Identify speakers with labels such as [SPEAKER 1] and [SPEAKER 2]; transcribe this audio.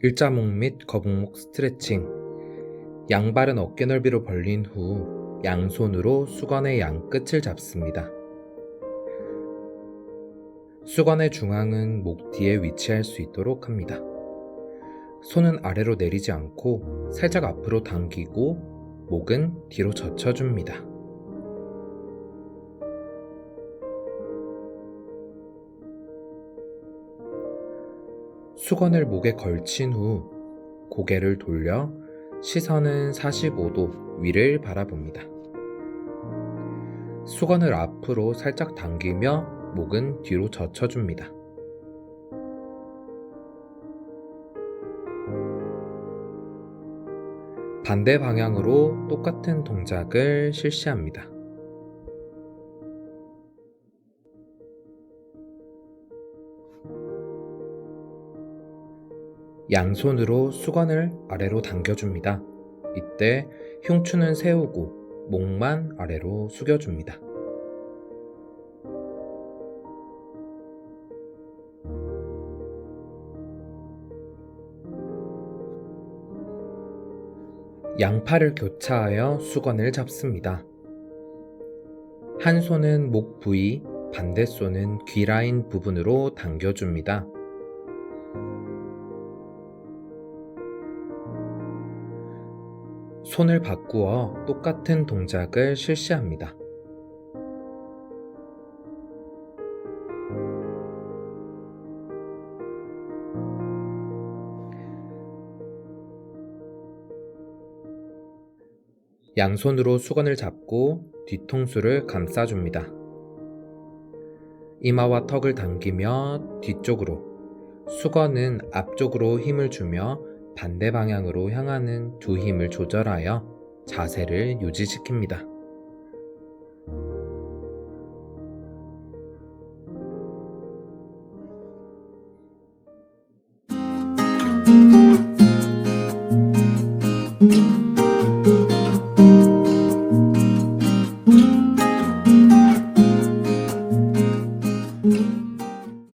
[SPEAKER 1] 일자목 및 거북목 스트레칭. 양발은 어깨 넓이로 벌린 후 양손으로 수건의 양 끝을 잡습니다. 수건의 중앙은 목 뒤에 위치할 수 있도록 합니다. 손은 아래로 내리지 않고 살짝 앞으로 당기고 목은 뒤로 젖혀줍니다. 수건을 목에 걸친 후 고개를 돌려 시선은 45도 위를 바라봅니다. 수건을 앞으로 살짝 당기며 목은 뒤로 젖혀줍니다. 반대 방향으로 똑같은 동작을 실시합니다. 양손으로 수건을 아래로 당겨줍니다. 이때 흉추는 세우고 목만 아래로 숙여줍니다. 양팔을 교차하여 수건을 잡습니다. 한 손은 목 부위, 반대 손은 귀 라인 부분으로 당겨줍니다. 손을 바꾸어 똑같은 동작을 실시합니다. 양손으로 수건을 잡고 뒤통수를 감싸줍니다. 이마와 턱을 당기며 뒤쪽으로, 수건은 앞쪽으로 힘을 주며 반대 방향으로 향하는 두 힘을 조절하여 자세를 유지시킵니다. 음.